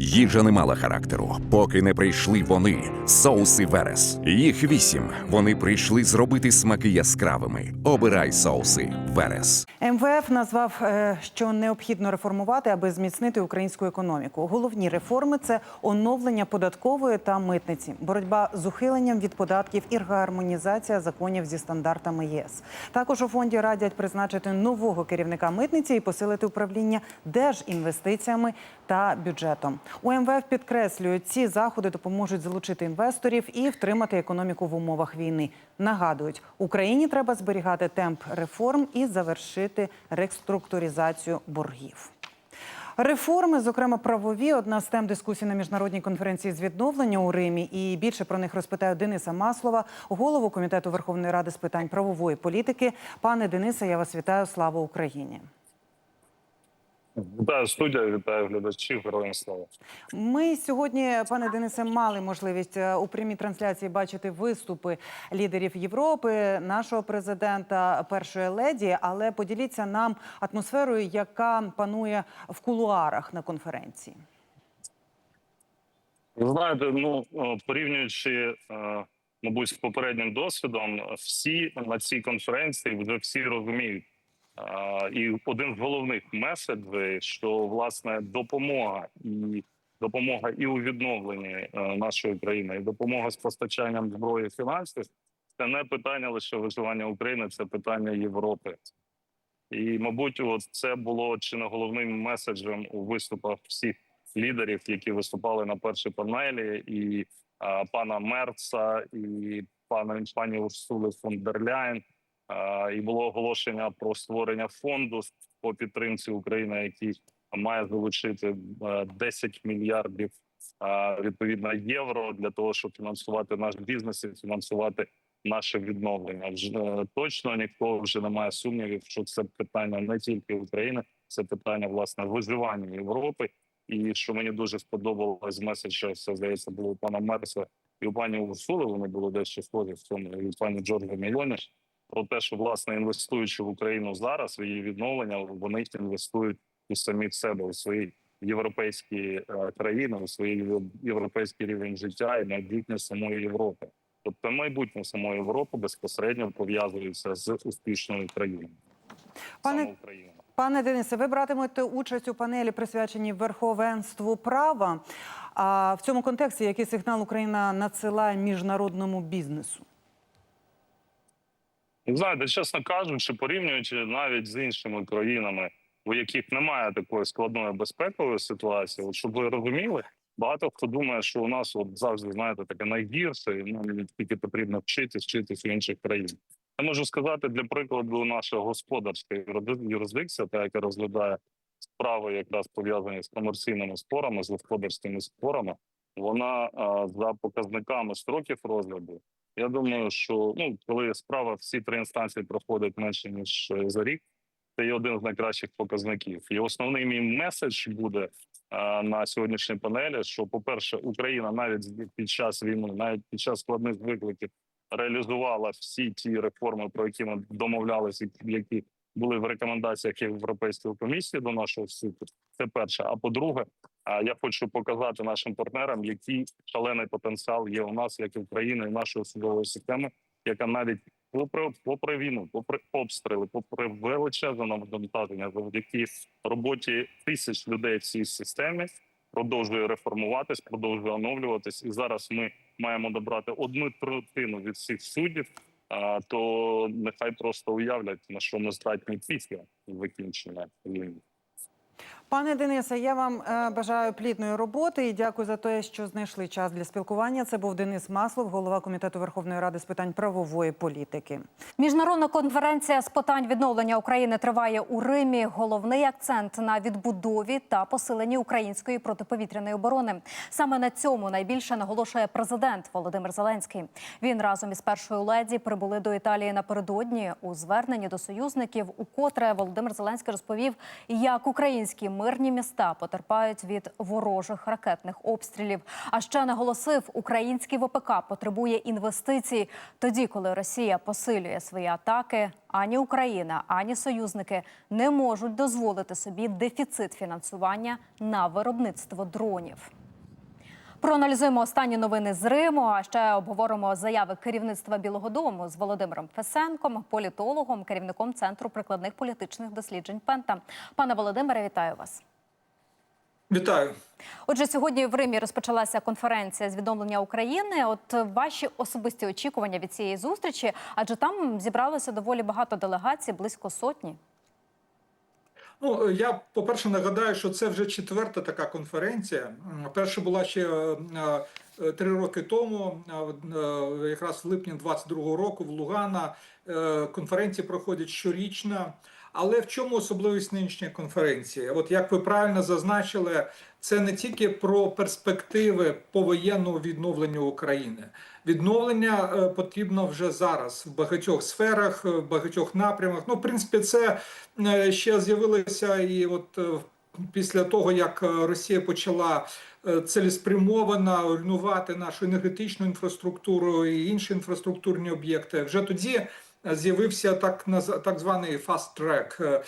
Їжа не мала характеру, поки не прийшли вони, соуси Верес. Їх вісім. Вони прийшли зробити смаки яскравими. Обирай соуси Верес. МВФ назвав, е, що необхідно реформувати, аби зміцнити українську економіку. Головні реформи це оновлення податкової та митниці, боротьба з ухиленням від податків і гармонізація законів зі стандартами ЄС. Також у фонді радять призначити нового керівника митниці і посилити управління держінвестиціями та бюджетом. У МВФ підкреслюють, ці заходи допоможуть залучити інвесторів і втримати економіку в умовах війни. Нагадують, Україні треба зберігати темп реформ і завершити реструктуризацію боргів. Реформи, зокрема правові, одна з тем дискусії на міжнародній конференції з відновлення у Римі. І більше про них розпитаю Дениса Маслова, голову комітету Верховної Ради з питань правової політики. Пане Денисе, я вас вітаю. Слава Україні! Вітаю студія, вітаю глядачів. Героям слава. Ми сьогодні, пане Денисе, мали можливість е, у прямій трансляції бачити виступи лідерів Європи, нашого президента, першої леді. Але поділіться нам атмосферою, яка панує в кулуарах на конференції. Ви знаєте, ну е, порівнюючи, е, мабуть, з попереднім досвідом, всі на цій конференції вже всі розуміють. І один з головних меседжів, що власне допомога і допомога і у відновленні е, нашої країни, і допомога з постачанням зброї фінансів це не питання лише виживання України, це питання Європи. І, мабуть, от це було чи не головним меседжем у виступах всіх лідерів, які виступали на першій панелі, і а, пана Мерца, і пана пані Урсули фон дер Ляйн. І було оголошення про створення фонду по підтримці України, який має залучити е, 10 мільярдів а, відповідно євро для того, щоб фінансувати наш бізнес і фінансувати наше відновлення. Вже е, точно ніхто вже не має сумнівів, що це питання не тільки України, це питання власне виживання Європи. І що мені дуже сподобалось з меседжа, це здається, було у пана Мерса і у пані Урсули. Вони були дещо схожі в цьому і у пані Джорджа Мільйоні. Про те, що власне інвестуючи в Україну зараз в її відновлення, вони інвестують у самі себе у свої європейські е, країни, у свій європейський рівень життя і майбутнє самої Європи. Тобто майбутнє самої Європи безпосередньо пов'язується з успішною країною. Пане Саме Пане Денисе, ви братимете участь у панелі, присвяченій верховенству права. А в цьому контексті який сигнал Україна надсилає міжнародному бізнесу? І Знаєте, чесно кажучи, порівнюючи навіть з іншими країнами, у яких немає такої складної безпекової ситуації, от щоб ви розуміли, багато хто думає, що у нас от завжди знаєте таке найгірше, і нам тільки потрібно вчитись, вчитись у інших країн. Я можу сказати для прикладу, наша господарська юрисди- юрисдикція, та яка розглядає справи, якраз пов'язані з комерційними спорами, з господарськими спорами, вона за показниками строків розгляду. Я думаю, що ну коли справа всі три інстанції проходить менше ніж е, за рік, це є один з найкращих показників. І основний мій меседж буде а, на сьогоднішній панелі: що, по-перше, Україна навіть під час війни, навіть під час складних викликів, реалізувала всі ті реформи, про які ми домовлялися, які були в рекомендаціях Європейської комісії до нашого суду. Це перше. А по-друге, я хочу показати нашим партнерам, який шалений потенціал є у нас, як і в країні, і нашої судової системи, яка навіть попри попри війну, попри обстріли, попри величезне навантаження, завдяки роботі тисяч людей в цій системі, продовжує реформуватись, продовжує оновлюватись. І зараз ми маємо добрати одну третину від всіх суддів. А то нехай просто уявлять на що ми здатні після закінчення війни. Пане Денисе, я вам е, бажаю плідної роботи і дякую за те, що знайшли час для спілкування. Це був Денис Маслов, голова комітету Верховної Ради з питань правової політики. Міжнародна конференція з питань відновлення України триває у Римі. Головний акцент на відбудові та посиленні української протиповітряної оборони. Саме на цьому найбільше наголошує президент Володимир Зеленський. Він разом із першою леді прибули до Італії напередодні у зверненні до союзників. Укотре Володимир Зеленський розповів, як українські мирні міста потерпають від ворожих ракетних обстрілів. А ще наголосив, український ВПК потребує інвестицій. Тоді, коли Росія посилює свої атаки, ані Україна, ані союзники не можуть дозволити собі дефіцит фінансування на виробництво дронів. Проаналізуємо останні новини з Риму. А ще обговоримо заяви керівництва Білого Дому з Володимиром Фесенком, політологом, керівником центру прикладних політичних досліджень Пента. Пане Володимире, вітаю вас. Вітаю. Отже, сьогодні в Римі розпочалася конференція з відновлення України. От ваші особисті очікування від цієї зустрічі, адже там зібралося доволі багато делегацій, близько сотні. Ну я по-перше нагадаю, що це вже четверта така конференція. Перша була ще е, е, три роки тому, е, е, якраз в липні 22-го року в Лугана. Е, Конференції проходять щорічно. Але в чому особливість нинішньої конференції? От як ви правильно зазначили, це не тільки про перспективи повоєнного відновлення України. Відновлення е, потрібно вже зараз в багатьох сферах, е, в багатьох напрямах. Ну, в принципі, це е, ще з'явилося і от після того, як Росія почала цілеспрямовано руйнувати нашу енергетичну інфраструктуру і інші інфраструктурні об'єкти. Вже тоді з'явився так наз- так званий фаст-трек, е,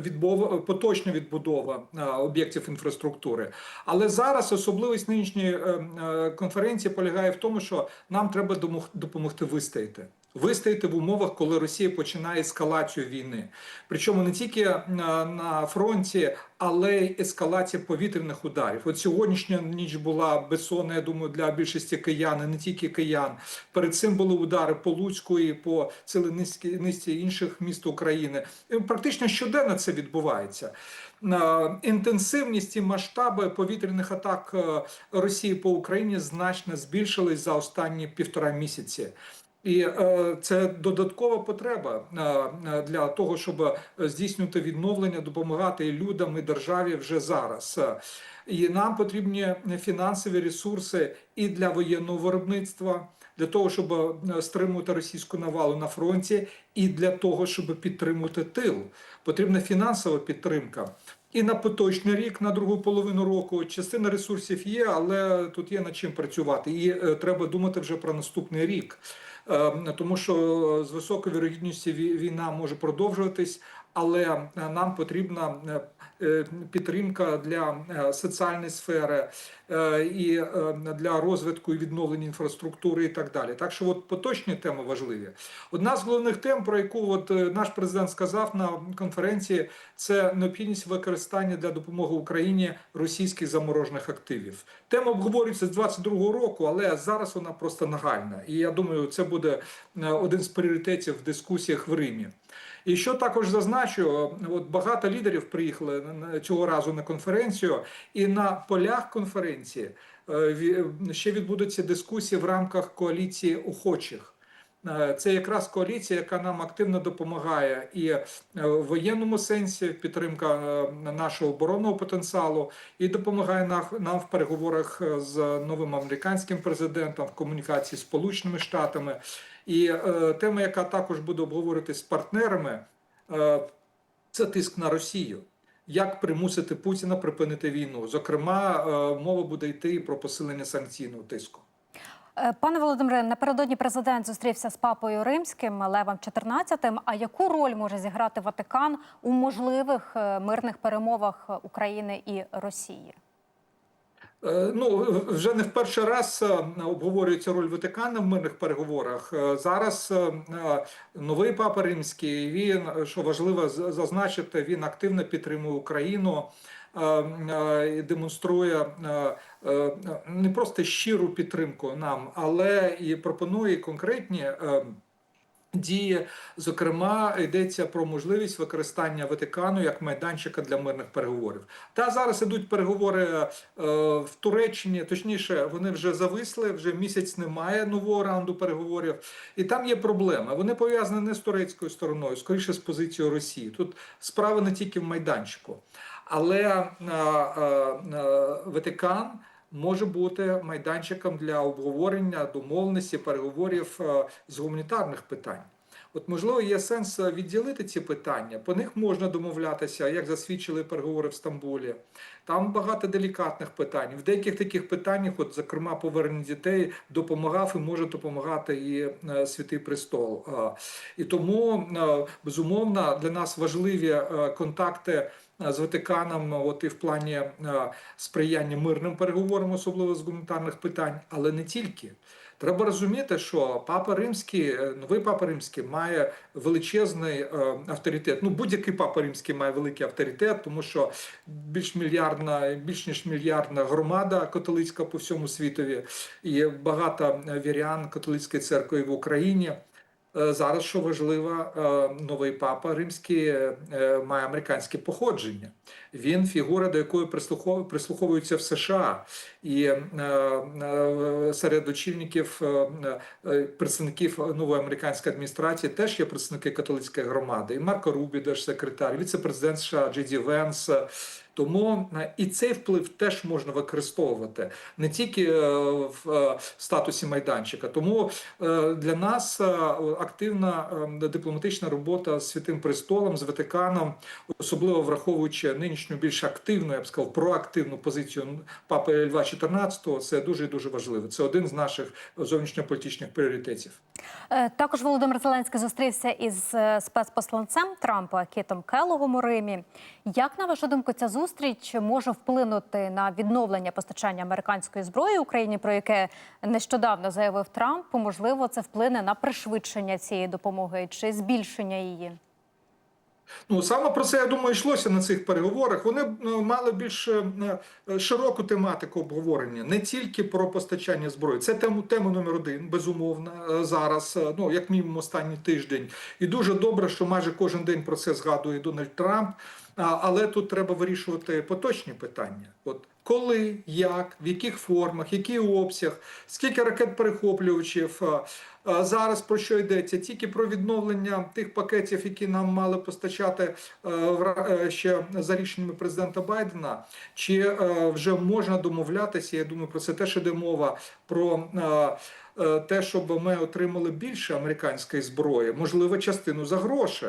відбудова, поточна відбудова е, об'єктів інфраструктури. Але зараз особливість нинішньої е, конференції полягає в тому, що нам треба допомогти вистояти. Вистояти в умовах, коли Росія починає ескалацію війни. Причому не тільки на, на фронті, але й ескалація повітряних ударів. От сьогоднішня ніч була безсонна, я думаю, для більшості киян, і не тільки киян. Перед цим були удари по Луцьку і по цілій низці, інших міст України. Практично щоденно це відбувається. Е, Інтенсивність і масштаби повітряних атак е, Росії по Україні значно збільшились за останні півтора місяці. І е, це додаткова потреба е, е, для того, щоб здійснювати відновлення, допомагати людям і державі вже зараз. І нам потрібні фінансові ресурси і для воєнного виробництва, для того, щоб стримувати російську навалу на фронті, і для того, щоб підтримувати тил. Потрібна фінансова підтримка. І на поточний рік, на другу половину року, частина ресурсів є, але тут є над чим працювати. І треба думати вже про наступний рік. Е, Тому що з високою вірогідністю ві- війна може продовжуватись, але е, нам потрібна е, е, підтримка для е, соціальної сфери е, і е, для розвитку і відновлення інфраструктури і так далі. Так що от поточні теми важливі. Одна з головних тем, про яку от е, наш президент сказав на конференції, це необхідність використання для допомоги Україні російських заморожених активів. Тема обговорюється з 22-го року, але зараз вона просто нагальна. І я думаю, це буде е, один з пріоритетів в дискусіях в Римі. І що також зазначу, от багато лідерів приїхали цього разу на конференцію, і на полях конференції е, ще відбудуться дискусії в рамках коаліції охочих. Е, Це якраз коаліція, яка нам активно допомагає і е, в воєнному сенсі підтримка е, нашого оборонного потенціалу, і допомагає нам- в переговорах з новим американським президентом в комунікації з Сполученими Штатами. І тема, яка також буде обговорюватись з партнерами, це тиск на Росію. Як примусити Путіна припинити війну? Зокрема, мова буде йти про посилення санкційного тиску. Е, Пане Володимире, напередодні президент зустрівся з папою римським Левом XIV. А яку роль може зіграти Ватикан у можливих е, мирних перемовах України і Росії? Е, Ну вже не в перший раз обговорюється роль Ватикана в мирних переговорах. Зараз новий папа римський. Він що важливо зазначити, він активно підтримує Україну. Е, е, Демонструє е, не просто щиру підтримку нам, але і пропонує конкретні дії. Зокрема, йдеться про можливість використання Ватикану як майданчика для мирних переговорів. Та зараз ідуть переговори е, в Туреччині, точніше, вони вже зависли, вже місяць немає нового раунду переговорів, і там є проблеми. Вони пов'язані не з турецькою стороною, скоріше з позицією Росії. Тут справа не тільки в майданчику, але е, е, е, Ватикан може бути майданчиком для обговорення домовленості переговорів з гуманітарних питань. От можливо є сенс е, відділити ці питання. По них можна домовлятися, як засвідчили переговори в Стамбулі. Там багато делікатних питань. В деяких таких питаннях, от зокрема повернення дітей, допомагав і може допомагати і е, Святий Престол. І тому е, безумовно для нас важливі контакти. З Ватиканом, от і в плані сприяння мирним переговорам, особливо з гуманітарних питань, але не тільки. Треба розуміти, що папа римський, е, новий папа римський має величезний е, авторитет. Ну, будь-який папа римський має великий авторитет, тому що більш мільярдна, більш ніж мільярдна громада католицька по всьому світові, і багато е, вірян католицької церкви в Україні. Е, Зараз що важливо, е, новий папа римський е, має американське походження. Він фігура, до якої прислуховуються в США, і серед очільників представників нової американської адміністрації теж є представники католицької громади. І Марко Рубі, держсекретар, віце-президент США Джей Ді Венс. Тому е, і цей вплив теж можна використовувати не тільки е, в е, статусі майданчика. Тому для нас активна дипломатична робота з святим престолом, з Ватиканом, особливо враховуючи нинішню більш активну, я б сказав, проактивну позицію папи Льва XIV, це дуже дуже важливо. Це один з наших зовнішньополітичних пріоритетів. Також Володимир Зеленський зустрівся із спецпосланцем Трампа Кітом Келлогом у Римі. Як на вашу думку, ця зустріч може вплинути на відновлення постачання американської зброї Україні, про яке нещодавно заявив Трамп? Можливо, це вплине на пришвидшення цієї допомоги чи збільшення її? Ну саме про це я думаю, йшлося на цих переговорах. Вони е, мали більш е, е, широку тематику обговорення, не тільки про постачання зброї. Це тему тема номер один, безумовно, зараз. Ну як мінімум останній тиждень. І дуже добре, що майже кожен день про це згадує Дональд Трамп. Але тут треба вирішувати поточні питання. От коли, як, в яких формах, який обсяг, скільки ракет перехоплювачів. Зараз про що йдеться? Тільки про відновлення тих пакетів, які нам мали постачати е, е, ще за рішеннями президента Байдена, чи е, вже можна домовлятися? Я думаю, про це теж іде мова про. Те, щоб ми отримали більше американської зброї, можливо, частину за гроші.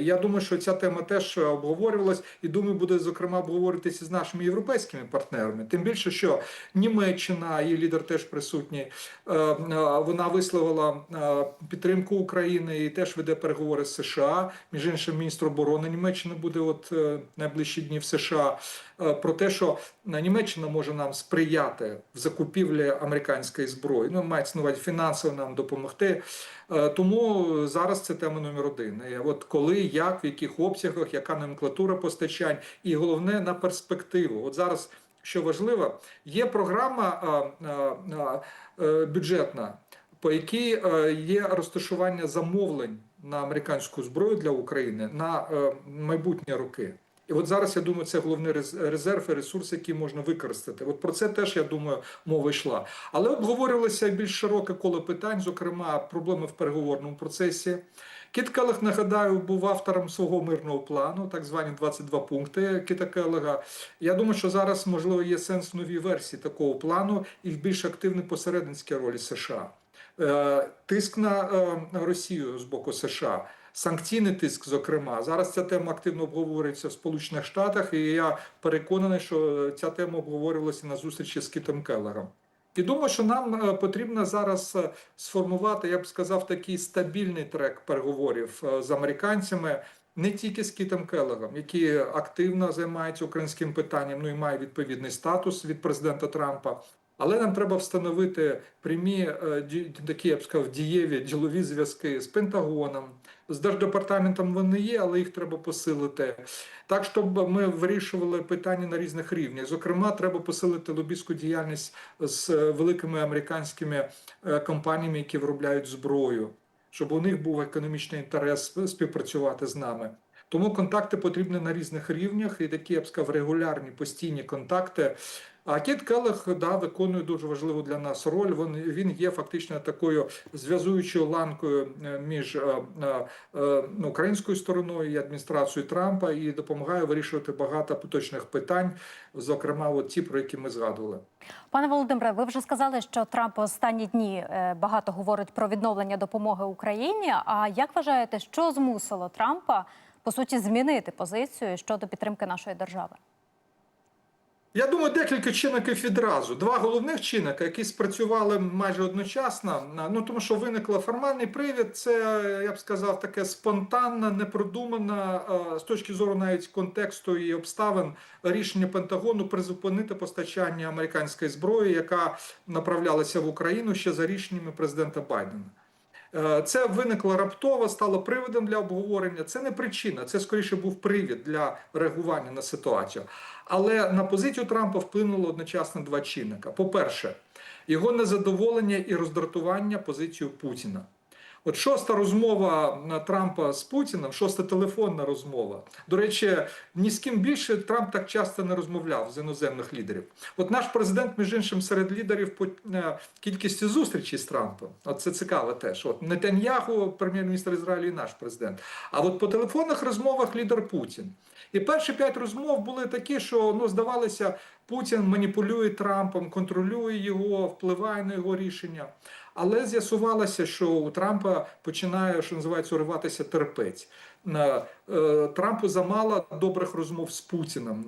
Я думаю, що ця тема теж обговорювалась, і думаю, буде зокрема обговорюватися з нашими європейськими партнерами. Тим більше, що Німеччина, її лідер теж присутній, вона висловила е, підтримку України і теж веде переговори з США. Між іншим, міністр оборони Німеччини буде от е, найближчі дні в США. е, Про те, що Німеччина може нам сприяти в закупівлі американської зброї. Ну, мається на увазі фінансово нам допомогти. Тому зараз це тема номер один. От коли, як, в яких обсягах, яка номенклатура постачань, і головне на перспективу. От зараз. Що важливо, є програма а, а, а, бюджетна, по якій е, є розташування замовлень на американську зброю для України на е, майбутні роки. І от зараз я думаю, це головний резерв і ресурс, який можна використати. От про це теж я думаю, мова йшла. Але обговорювалося більш широке коло питань, зокрема проблеми в переговорному процесі. Кіт Келег, нагадаю, був автором свого мирного плану, так звані 22 пункти Кіта Келега. Я думаю, що зараз можливо є сенс в новій версії такого плану і в більш активній посередницькій ролі США. Е, Тиск на е, Росію з боку США. Санкційний тиск, зокрема, зараз ця тема активно обговорюється в Сполучених Штатах, і я переконаний, що ця тема обговорювалася на зустрічі з Кітом Келлером. І думаю, що нам е, потрібно зараз сформувати, я б сказав, такий стабільний трек переговорів з американцями, не тільки з Кітом Келлером, який активно займається українським питанням, ну і має відповідний статус від президента Трампа. Але нам треба встановити прямі е, такі, я б сказав, дієві ділові зв'язки з Пентагоном, з держдепартаментом вони є, але їх треба посилити. Так, щоб ми вирішували питання на різних рівнях. Зокрема, треба посилити лобістську діяльність з е, великими американськими е, компаніями, які виробляють зброю, щоб у них був економічний інтерес співпрацювати з нами. Тому контакти потрібні на різних рівнях, і такі я б сказав регулярні постійні контакти. А Кіт Келех да, виконує дуже важливу для нас роль. Він, він є фактично такою зв'язуючою ланкою е, між е, е, е, ну, українською стороною і адміністрацією Трампа і допомагає вирішувати багато поточних питань, зокрема, от ті, про які ми згадували. Пане Володимире, ви вже сказали, що Трамп останні дні е, багато говорить про відновлення допомоги Україні. А як вважаєте, що змусило Трампа по суті змінити позицію щодо підтримки нашої держави? Я думаю, декілька чинників відразу. Два головних чинника, які спрацювали майже одночасно. Ну тому що виникла формальний привід. Це я б сказав таке спонтанне, непродумане е, з точки зору навіть контексту і обставин рішення Пентагону призупинити постачання американської зброї, яка направлялася в Україну ще за рішеннями президента Байдена. Е, Це виникло раптово, стало приводом для обговорення. Це не причина, це скоріше був привід для реагування на ситуацію. Але на позицію Трампа вплинуло одночасно два чинника. По-перше, його незадоволення і роздратування позицією Путіна. От шоста розмова Трампа з Путіним, шоста телефонна розмова. До речі, ні з ким більше Трамп так часто не розмовляв з іноземних лідерів. От наш президент, між іншим, серед лідерів по е, кількості зустрічей з Трампом. От це цікаво теж. От Нетаньяху, прем'єр-міністр Ізраїлю, і наш президент. А от по телефонних розмовах лідер Путін. І перші п'ять розмов були такі, що ну здавалося, Путін маніпулює Трампом, контролює його, впливає на його рішення. Але з'ясувалося, що у Трампа починає, що називається, уриватися терпець. Е, Трампу замало добрих розмов з Путіним.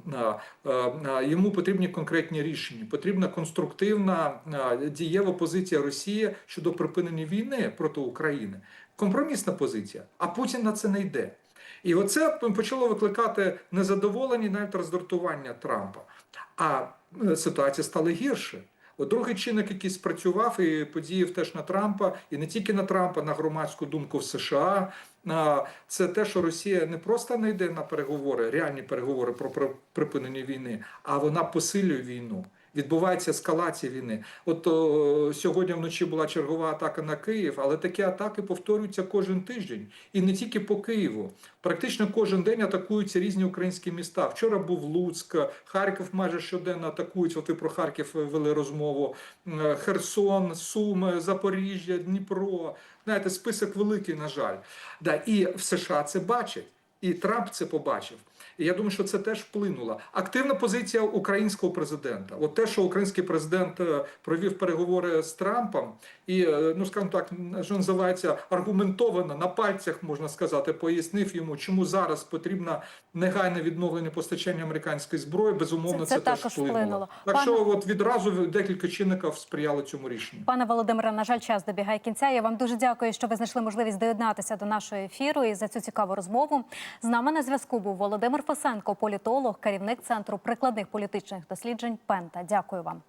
Е, йому потрібні конкретні рішення. Потрібна конструктивна е, дієва позиція Росії щодо припинення війни проти України. Компромісна позиція. А Путін на це не йде. І оце почало викликати незадоволення, навіть роздратування Трампа. А ситуація стала гірше. Другий чинник, який спрацював і подіяв теж на Трампа, і не тільки на Трампа, на громадську думку в США. Це те, що Росія не просто не йде на переговори, реальні переговори про припинення війни, а вона посилює війну. Відбувається ескалація війни. От о, сьогодні вночі була чергова атака на Київ, але такі атаки повторюються кожен тиждень, і не тільки по Києву. Практично кожен день атакуються різні українські міста. Вчора був Луцьк, Харків майже щоденно атакують. От ви про Харків вели розмову. Е, Херсон, Суми, Запоріжжя, Дніпро. Знаєте, список великий, на жаль. Да, і в США це бачать. І Трамп це побачив. І я думаю, що це теж вплинуло. Активна позиція українського президента. От те, що український президент е, провів переговори з Трампом, і е, ну скажімо так, що називається аргументовано на пальцях, можна сказати, пояснив йому, чому зараз потрібно негайне відновлення постачання американської зброї. Безумовно, Це- це, це теж вплинуло. вплинуло. Так Пане- що, от відразу декілька чинників сприяли цьому рішенню. Пане Володимире, на жаль, час добігає кінця. Я вам дуже дякую, що ви знайшли можливість доєднатися до нашого ефіру і за цю цікаву розмову. З нами на зв'язку був Володимир Фасенко, політолог, керівник центру прикладних політичних досліджень Пента. Дякую вам.